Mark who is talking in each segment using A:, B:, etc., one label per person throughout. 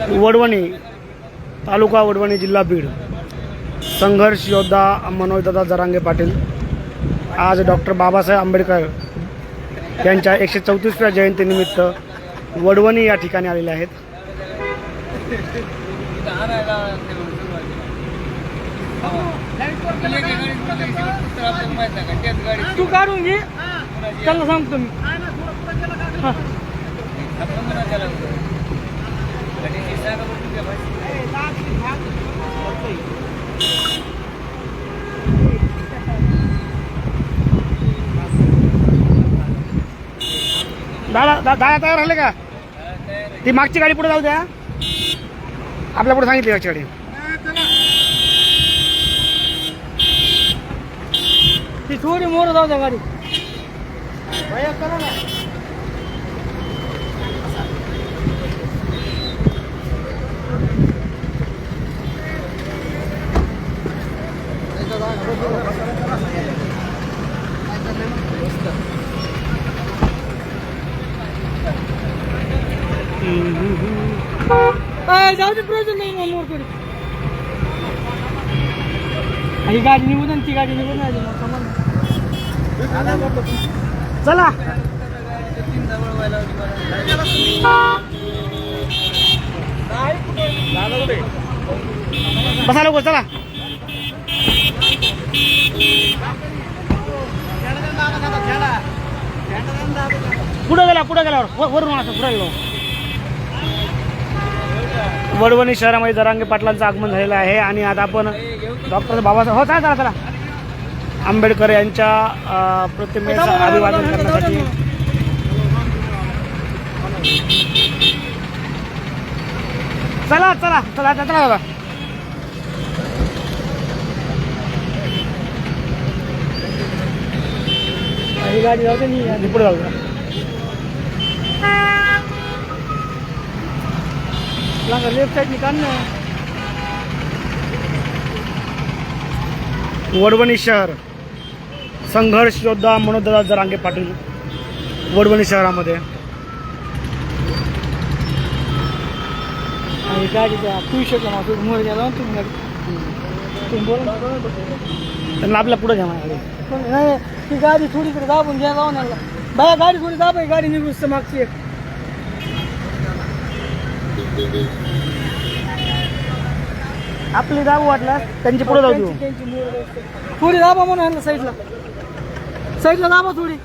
A: वडवणी तालुका वडवणी जिल्हा बीड. संघर्ष योद्धा मनोजदादा जरांगे पाटील आज डॉक्टर बाबासाहेब आंबेडकर यांच्या एकशे चौतीसव्या जयंतीनिमित्त वडवणी या ठिकाणी आलेले आहेत.
B: तू काढून घे. त्यांना सांगतो मी. हा.
A: दादा दा- दादा तयार राहिले का? ती मागची गाडी पुढे जाऊ द्या. आपल्या पुढे सांगितली मागची गाडी.
B: ती थोडी मोर जाऊ द्या गाडी. ना. जाऊ दे प्रयोजन नाही मग मोरकडे ही गाडी निघून आणि ती गाडी निघून नाही मग समान
A: चला. बसा लवकर चला. कुठं गेला पुढे गेल्यावर वरून असं पुढे गेलो. वडवणी शहरामध्ये जरांगे पाटलांचं आगमन झालेलं आहे आणि आता आपण डॉक्टर बाबासाहेब हो चला चला चला. आंबेडकर यांच्या प्रतिमेचं अभिवादन करण्यासाठी चला. चला चला चला बाबा.
B: ही गाडी जाऊ दे
A: आणि पुढे जाऊ
B: लांगा लेफ्ट साईड काढ ना.
A: वडवणी शहर. संघर्ष योद्धा मनोजदादा जरांगे पाटील वडवणी शहरामध्ये.
B: आणि गाडीच्या पुरुषाच्या मागे मोर गेला तुम्ही
A: त्यांना आपल्या पुढे घ्या
B: नाही ती गाडी थोडीकडे दाबून घ्या जाऊन बाया गाडी थोडी दाबाय गाडी निघून मागची एक.
A: आपली जाऊ वाटलं त्यांची पुढे जाऊ देऊ.
B: थोडी दाबा म्हणून साईडला. साईडला दाबा थोडी.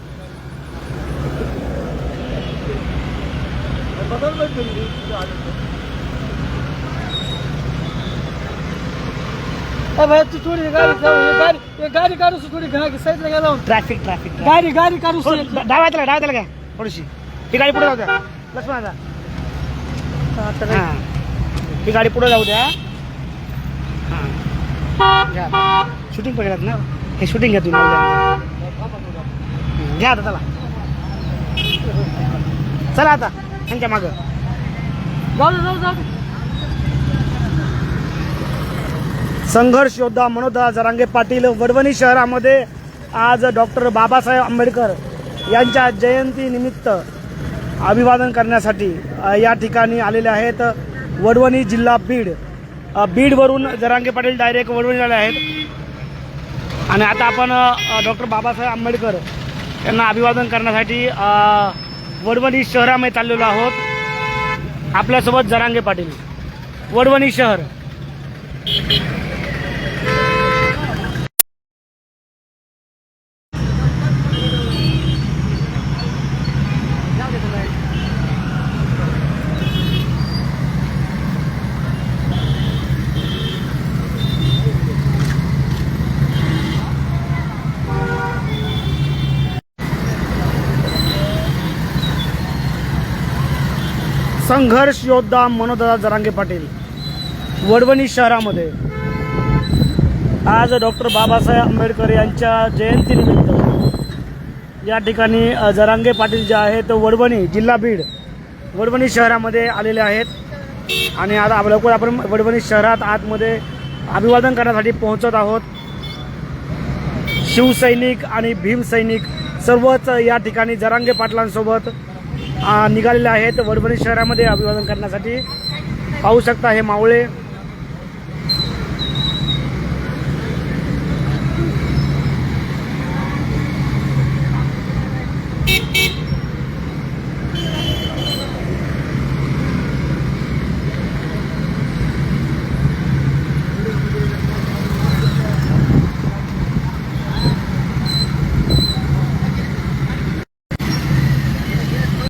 B: तू थोडी गाडी गाडी काढू थोडी साईडला जाऊन.
A: ट्रॅफिक ट्रॅफिक
B: गाडी गाडी काढू
A: डाव्या त्याला डाव्या त्याला घ्या थोडीशी. ही गाडी पुढे जाऊ द्या. लक्ष्मण हां ही. गाडी पुढे जाऊ द्या. हां. शूटिंग पकडत ना? हे शूटिंग घ्या तुम्ही. घ्या आता चला. चला आता. त्यांच्या मागं.
B: जाऊ जाऊ जाऊ.
A: संघर्ष योद्धा मनोदा जरांगे पाटील वडवणी शहरामध्ये आज डॉक्टर बाबासाहेब आंबेडकर यांच्या जयंतीनिमित्त अभिवादन करण्यासाठी या ठिकाणी आलेले आहेत वडवणी जिल्हा बीड. बीडवरून जरांगे पाटील डायरेक्ट वडवणी आले आहेत. आणि आता आपण डॉक्टर बाबासाहेब आंबेडकर यांना अभिवादन करण्यासाठी वडवणी शहरामध्ये चाललेलो आहोत. आपल्यासोबत जरांगे पाटील. वडवणी शहर. संघर्ष योद्धा मनोदादा जरांगे पाटील वडवणी शहरामध्ये. आज डॉक्टर बाबासाहेब आंबेडकर यांच्या जयंतीनिमित्त या ठिकाणी जरांगे पाटील जे आहेत वडवणी जिल्हा बीड वडवणी शहरामध्ये आलेले आहेत. आणि आता लवकर आपण वडवणी शहरात आतमध्ये अभिवादन करण्यासाठी पोहोचत आहोत. शिवसैनिक आणि भीमसैनिक सर्वच या ठिकाणी जरांगे पाटलांसोबत अ, निघालेले आहेत. वडवणी शहरामध्ये अभिवादन करण्यासाठी पाहू शकता हे मावळे.